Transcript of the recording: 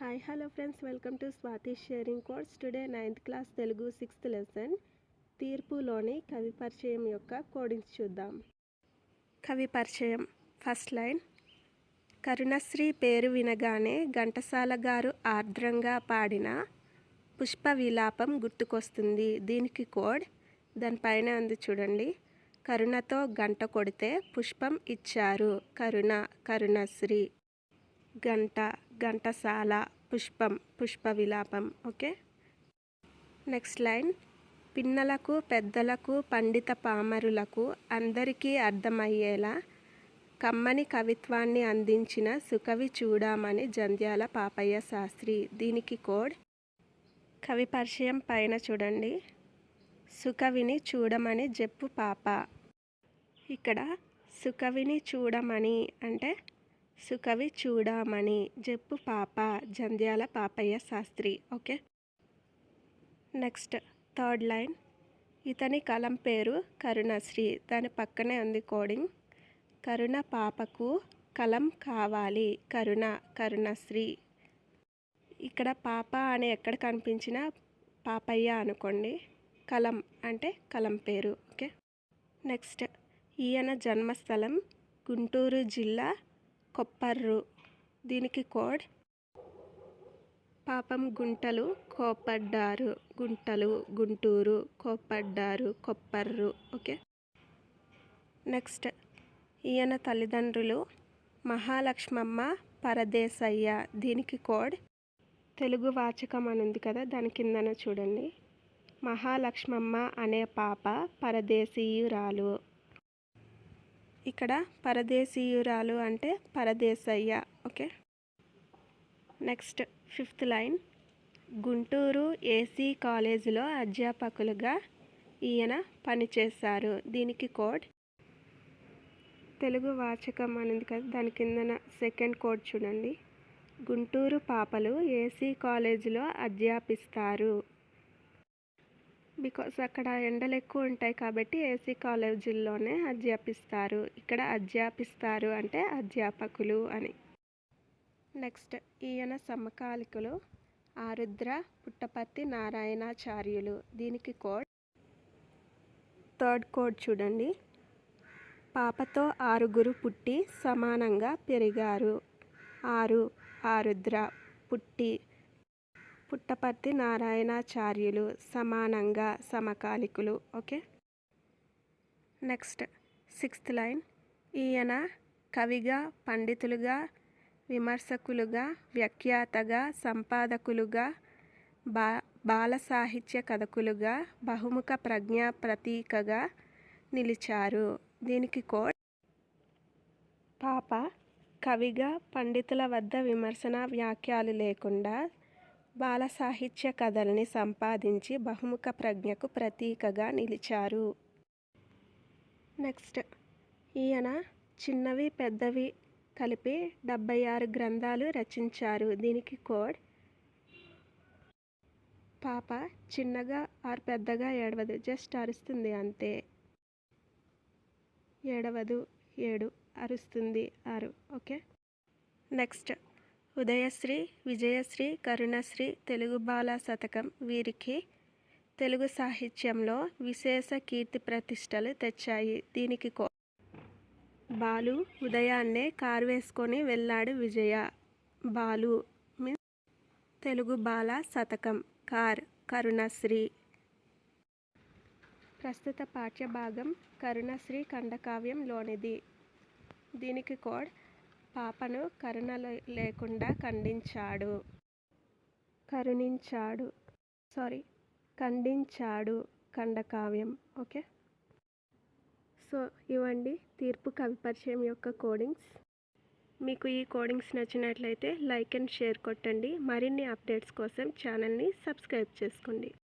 Hi hello friends welcome to Swathi sharing course today ninth class Telugu sixth lesson తీర్పులోని కవి పరిచయం యొక్క codings చూద్దాం. కవి పరిచయం. ఫస్ట్ లైన్ కరుణశ్రీ పేరు వినగానే ఘంటసాల గారు ఆర్ద్రంగా పాడిన పుష్ప విలాపం గుర్తుకొస్తుంది. దీనికి కోడ్ దానిపైన ఉంది చూడండి. కరుణతో గంట కొడితే పుష్పం ఇచ్చారు. కరుణ కరుణశ్రీ. గంట. ఘంటసాల పుష్పం Pushpa Vilapam okay? Next line. పిన్నలకు పెద్దలకు పండిత పామరులకు అందరికీ అర్థమయ్యేలా కమ్మని కవిత్వాన్ని అందించిన సుకవి చూడామని జంధ్యాల పాపయ్య శాస్త్రి. దీనికి కోడ్ కవి పరిచయం పైన చూడండి. సుకవిని చూడమని జప్పు పాప. ఇక్కడ సుకవిని చూడమని అంటే సుకవి చూడమని జప్పు పాప Jandhyala Papayya Sastri okay? Next third line. ఇతని కలం పేరు కరుణశ్రీ. దాని పక్కనే ఉంది కోడింగ్. కరుణ పాపకు కలం కావాలి. కరుణ కరుణశ్రీ. ఇక్కడ పాప అని ఎక్కడ కనిపించినా పాపయ్య అనుకోండి. కలం అంటే కలం పేరు ఓకే? నెక్స్ట్ ఈయన జన్మస్థలం గుంటూరు జిల్లా కొప్పర్రు. దీనికి కోడ్? పాపం గుంటలు కోపడ్డారు గుంటలు గుంటూరు కోపడ్డారు కొప్పర్రు. ఓకే? నెక్స్ట్. ఈయన తల్లిదండ్రులు మహాలక్ష్మమ్మ పరదేశయ్య దీనికి కోడ్? తెలుగు వాచకం అని ఉంది కదా దాని కిందన చూడండి. మహాలక్ష్మమ్మ అనే పాప పరదేశీయురాలు. ఇక్కడ పరదేశీయురాలు అంటే Paradesayya okay? Next fifth line. Guntur AC కాలేజీలో అధ్యాపకులుగా ఈయన పనిచేశారు. దీనికి కోడ్ తెలుగు వాచకం అనేది కదా దాని కిందన సెకండ్ కోడ్ చూడండి. గుంటూరు పాపలు ఏసీ కాలేజీలో అధ్యాపిస్తారు. బికాస్ అక్కడ ఎండలు ఎక్కువ ఉంటాయి కాబట్టి ఏసీ కాలేజీల్లోనే అధ్యాపిస్తారు. ఇక్కడ అధ్యాపిస్తారు అంటే అధ్యాపకులు అని. నెక్స్ట్ ఈయన సమకాలికులు ఆరుద్ర పుట్టపర్తి నారాయణాచార్యులు. దీనికి కోడ్. థర్డ్ కోడ్ చూడండి. పాపతో ఆరుగురు పుట్టి సమానంగా పెరిగారు. ఆరు ఆరుద్ర పుట్టి పుట్టపర్తి నారాయణాచార్యులు సమానంగా సమకాలికులు. ఓకే? Next sixth line. ఈయన కవిగా పండితులుగా విమర్శకులుగా వ్యాఖ్యాతగా సంపాదకులుగా బా బాల సాహిత్య కథకులుగా బహుముఖ ప్రజ్ఞా ప్రతీకగా నిలిచారు. దీనికి కోడ్ పాప కవిగా పండితుల వద్ద విమర్శన వ్యాఖ్యలు లేకుండా బాల సాహిత్య కథల్ని సంపాదించి బహుముఖ ప్రజ్ఞకు ప్రతీకగా నిలిచారు. నెక్స్ట్ ఈయన చిన్నవి పెద్దవి కలిపి డెబ్బై ఆరు గ్రంథాలు రచించారు. దీనికి కోడ్ పాప చిన్నగా ఆరు పెద్దగా ఏడవదు జస్ట్ అరుస్తుంది అంతే. ఏడవదు ఏడు అరుస్తుంది ఆరు ఓకే? నెక్స్ట్ ఉదయశ్రీ విజయశ్రీ కరుణశ్రీ తెలుగు బాల శతకం వీరికి తెలుగు సాహిత్యంలో విశేష కీర్తి ప్రతిష్టలు తెచ్చాయి. దీనికి కో బాలు ఉదయాన్నే కారు వేసుకొని వెళ్ళాడు విజయ. బాలు మీన్స్ తెలుగు బాల శతకం కార్ కరుణశ్రీ. ప్రస్తుత పాఠ్యభాగం కరుణశ్రీ ఖండకావ్యంలోనిది. దీనికి కోడ్ పాపను కరుణ లేకుండా ఖండించాడు. కరుణించాడు. సారీ ఖండించాడు ఖండకావ్యం. ఓకే? సో ఇవ్వండి తీర్పు కవి పరిచయం యొక్క కోడింగ్స్. మీకు ఈ కోడింగ్స్ నచ్చినట్లయితే లైక్ అండ్ షేర్ కొట్టండి. మరిన్ని అప్డేట్స్ కోసం ఛానల్ని సబ్స్క్రైబ్ చేసుకోండి.